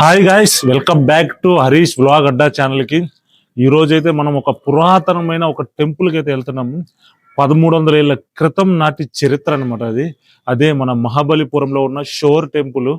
Hi guys welcome back to Harish blog Adda ఛానల్కి ఈ రోజు అయితే మనం ఒక పురాతనమైన ఒక టెంపుల్కి అయితే వెళ్తున్నాము. పదమూడు వందల ఏళ్ళ క్రితం నాటి చరిత్ర అన్నమాట అది. అదే మన మహాబలిపురంలో ఉన్న షోర్ టెంపుల్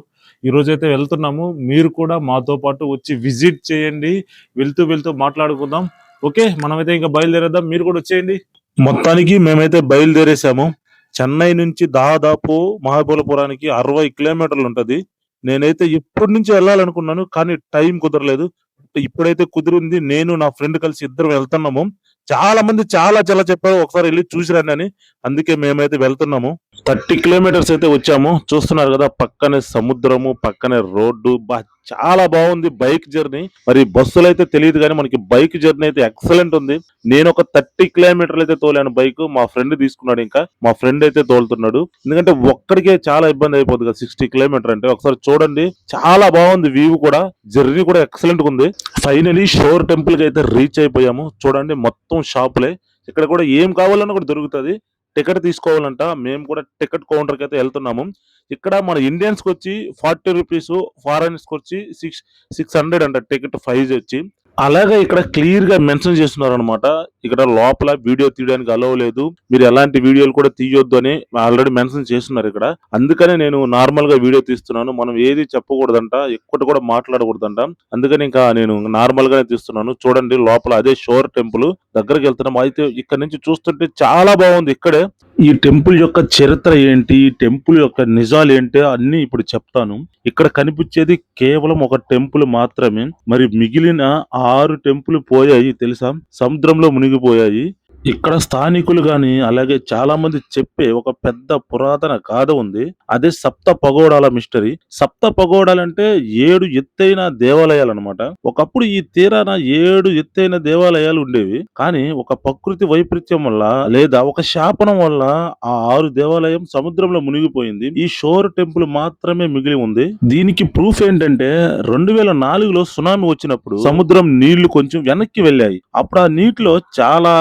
ఈ రోజు అయితే వెళ్తున్నాము. మీరు కూడా మాతో పాటు వచ్చి విజిట్ చేయండి. వెళ్తూ వెళ్తూ మాట్లాడుకుందాం. ఓకే మనమైతే ఇంకా బయలుదేరేద్దాం. మీరు కూడా వచ్చేయండి. మొత్తానికి మేమైతే బయలుదేరేసాము. చెన్నై నుంచి దాదాపు మహాబలిపురానికి అరవై కిలోమీటర్లు ఉంటది. నేనైతే ఇప్పటి నుంచి వెళ్ళాలనుకున్నాను కానీ టైం కుదరలేదు. ఇప్పుడైతే కుదిరింది నేను నా ఫ్రెండ్ కలిసి ఇద్దరు వెళ్తున్నాము. చాలా మంది చాలా చాలా చెప్పారు ఒకసారి వెళ్ళి చూసిరండి అని. అందుకే మేమైతే వెళ్తున్నాము. థర్టీ కిలోమీటర్స్ అయితే వచ్చాము. చూస్తున్నారు కదా పక్కనే సముద్రము పక్కనే రోడ్డు. బా చాలా బాగుంది బైక్ జర్నీ. మరి బస్సులు అయితే తెలియదు కానీ మనకి బైక్ జర్నీ అయితే ఎక్సలెంట్ ఉంది. నేను ఒక థర్టీ కిలోమీటర్లు అయితే తోలాను బైక్. మా ఫ్రెండ్ తీసుకున్నాడు ఇంకా. మా ఫ్రెండ్ అయితే తోలుతున్నాడు. ఎందుకంటే ఒక్కడికే చాలా ఇబ్బంది అయిపోతుంది కదా సిక్స్టీ కిలోమీటర్ అంటే. ఒకసారి చూడండి. చాలా బాగుంది వ్యూ కూడా. జర్నీ కూడా ఎక్సలెంట్ ఉంది. ఫైనలీ షోర్ టెంపుల్కి అయితే రీచ్ అయిపోయాము. చూడండి మొత్తం షాపులే. ఇక్కడ కూడా ఏం కావాలన్నా కూడా దొరుకుతుంది. టికెట్ తీసుకోవాలంట. మేము కూడా టికెట్ కౌంటర్కి అయితే వెళ్తున్నాము. ఇక్కడ మన ఇండియన్స్కి వచ్చి ఫార్టీ రూపీస్ ఫారెన్స్కి వచ్చి సిక్స్ సిక్స్ హండ్రెడ్ అంట టికెట్ ప్రైజ్ వచ్చి. అలాగే ఇక్కడ క్లియర్గా మెన్షన్ చేస్తున్నారు అనమాట ఇక్కడ లోపల వీడియో తీయడానికి అలవ్ లేదు. మీరు ఎలాంటి వీడియోలు కూడా తీయొద్దు అని ఆల్రెడీ మెన్షన్ చేస్తున్నారు ఇక్కడ. అందుకనే నేను నార్మల్గా వీడియో తీస్తున్నాను. మనం ఏది చెప్పకూడదంట ఎక్కువ కూడా మాట్లాడకూడదంట. అందుకని ఇంకా నేను నార్మల్ గానే తీస్తున్నాను. చూడండి లోపల అదే షోర్ టెంపుల్ దగ్గరికి వెళ్తున్నాం. అయితే ఇక్కడ నుంచి చూస్తుంటే చాలా బాగుంది. ఇక్కడే ఈ టెంపుల్ యొక్క చరిత్ర ఏంటి? ఈ టెంపుల్ యొక్క నిజాలు ఏంటి? అన్ని ఇప్పుడు చెప్తాను. ఇక్కడ కనిపించేది కేవలం ఒక టెంపుల్ మాత్రమే. మరి మిగిలిన ఆరు టెంపుల్ పోయాయి తెలుసా? సముద్రంలో మునిగిపోయాయి. ఇక్కడ స్థానికులు గాని అలాగే చాలా మంది చెప్పే ఒక పెద్ద పురాతన గాథ ఉంది. అదే సప్త పగోడాల మిస్టరీ. సప్త పగోడాలంటే ఏడు ఎత్తైన దేవాలయాలు అనమాట ఒకప్పుడు ఈ తీరాన ఏడు ఎత్తైన దేవాలయాలు ఉండేవి. కానీ ఒక ప్రకృతి వైపరీత్యం వల్ల లేదా ఒక శాపనం వల్ల ఆ ఆరు దేవాలయం సముద్రంలో మునిగిపోయింది. ఈ షోర్ టెంపుల్ మాత్రమే మిగిలి ఉంది. దీనికి ప్రూఫ్ ఏంటంటే రెండు వేల నాలుగులో సునామీ వచ్చినప్పుడు సముద్రం నీళ్ళు కొంచెం వెనక్కి వెళ్ళాయి. అప్పుడు ఆ నీటిలో చాలా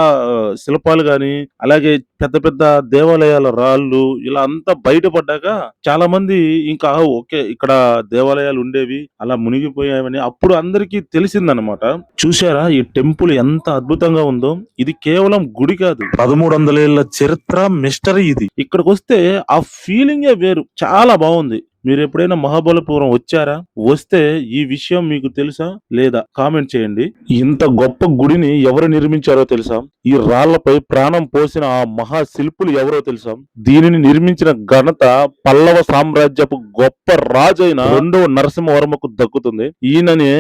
శిల్పాలు గాని అలాగే పెద్ద పెద్ద దేవాలయాల రాళ్ళు ఇలా అంతా బయటపడ్డాక చాలా మంది ఇంకా ఓకే ఇక్కడ దేవాలయాలు ఉండేవి అలా మునిగిపోయావని అప్పుడు అందరికీ తెలిసిందనమాట చూశారా ఈ టెంపుల్ ఎంత అద్భుతంగా ఉందో? ఇది కేవలం గుడి కాదు. పదమూడు వందల ఏళ్ళ చరిత్ర మిస్టరీ ఇది. ఇక్కడికి వస్తే ఆ ఫీలింగే వేరు. చాలా బాగుంది. మీరు ఎప్పుడైనా మహాబలపురం వచ్చారా? వస్తే ఈ విషయం మీకు తెలుసా లేదా కామెంట్ చేయండి. ఇంత గొప్ప గుడిని ఎవరు నిర్మించారో తెలుసా? ఈ రాళ్ళపై ప్రాణం పోసిన ఆ మహా శిల్పులు ఎవరో తెలుసా? దీనిని నిర్మించిన ఘనత పల్లవ సామ్రాజ్యపు గొప్ప రాజైన రెండవ నరసింహవర్మకు దక్కుతుంది. ఈయనని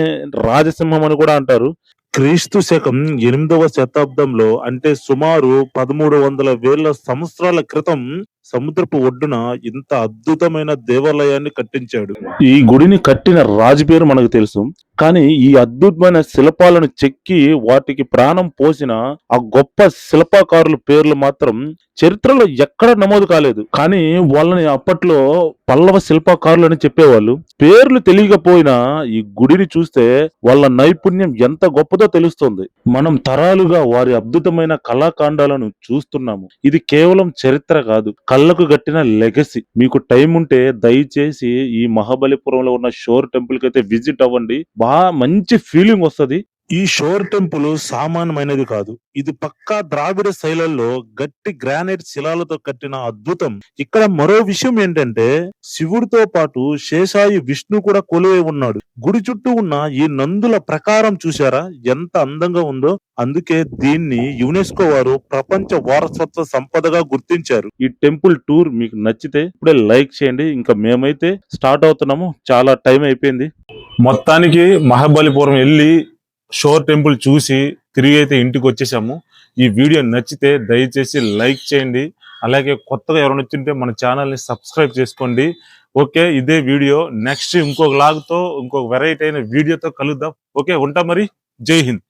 రాజసింహం అని కూడా అంటారు. క్రీస్తు శకం ఎనిమిదవ శతాబ్దంలో అంటే సుమారు పదమూడు వందల వేల సంవత్సరాల క్రితం సముద్రపు ఒడ్డున ఇంత అద్భుతమైన దేవాలయాన్ని కట్టించాడు. ఈ గుడిని కట్టిన రాజు పేరు మనకు తెలుసు. కానీ ఈ అద్భుతమైన శిల్పాలను చెక్కి వాటికి ప్రాణం పోసిన ఆ గొప్ప శిల్పకారుల పేర్లు మాత్రం చరిత్రలో ఎక్కడ నమోదు కాలేదు. కానీ వాళ్ళని అప్పట్లో పల్లవ శిల్పకారులు అని చెప్పేవాళ్ళు. పేర్లు తెలియకపోయినా ఈ గుడిని చూస్తే వాళ్ళ నైపుణ్యం ఎంత గొప్పదో తెలుస్తుంది. మనం తరాలుగా వారి అద్భుతమైన కళాకాండాలను చూస్తున్నాము. ఇది కేవలం చరిత్ర కాదు కళ్ళకు గట్టిన లెగసీ. మీకు టైం ఉంటే దయచేసి ఈ మహాబలిపురంలో ఉన్న షోర్ టెంపుల్కి అయితే విజిట్ అవ్వండి. బాగా మంచి ఫీలింగ్ వస్తుంది. ఈ షోర్ టెంపుల్ సామాన్యమైనది కాదు. ఇది పక్కా ద్రావిడ శైలిలో గట్టి గ్రానైట్ శిలాలతో కట్టిన అద్భుతం. ఇక్కడ మరో విషయం ఏంటంటే శివుడితో పాటు శేషాయి విష్ణు కూడా కొలువై ఉన్నాడు. గుడి చుట్టూ ఉన్న ఈ నందుల ప్రకారం చూశారా? ఎంత అందంగా ఉందో. అందుకే దీన్ని యునెస్కో వారు ప్రపంచ వారసత్వ సంపదగా గుర్తించారు. ఈ టెంపుల్ టూర్ మీకు నచ్చితే ఇప్పుడే లైక్ చేయండి. ఇంకా మేమైతే స్టార్ట్ అవుతున్నాము. చాలా టైం అయిపోయింది. మొత్తానికి మహాబలిపురం వెళ్ళి షోర్ టెంపుల్ చూసి తిరిగి అయితే ఇంటికి వచ్చేసాము. ఈ వీడియో నచ్చితే దయచేసి లైక్ చేయండి. అలాగే కొత్తగా ఎవరైనా వచ్చింటే మన ఛానల్ని సబ్స్క్రైబ్ చేసుకోండి. ఓకే ఇదే వీడియో. నెక్స్ట్ ఇంకొక లాగ్తో ఇంకొక వెరైటీ అయిన వీడియోతో కలుద్దాం. ఓకే ఉంటా మరి. జై హింద్.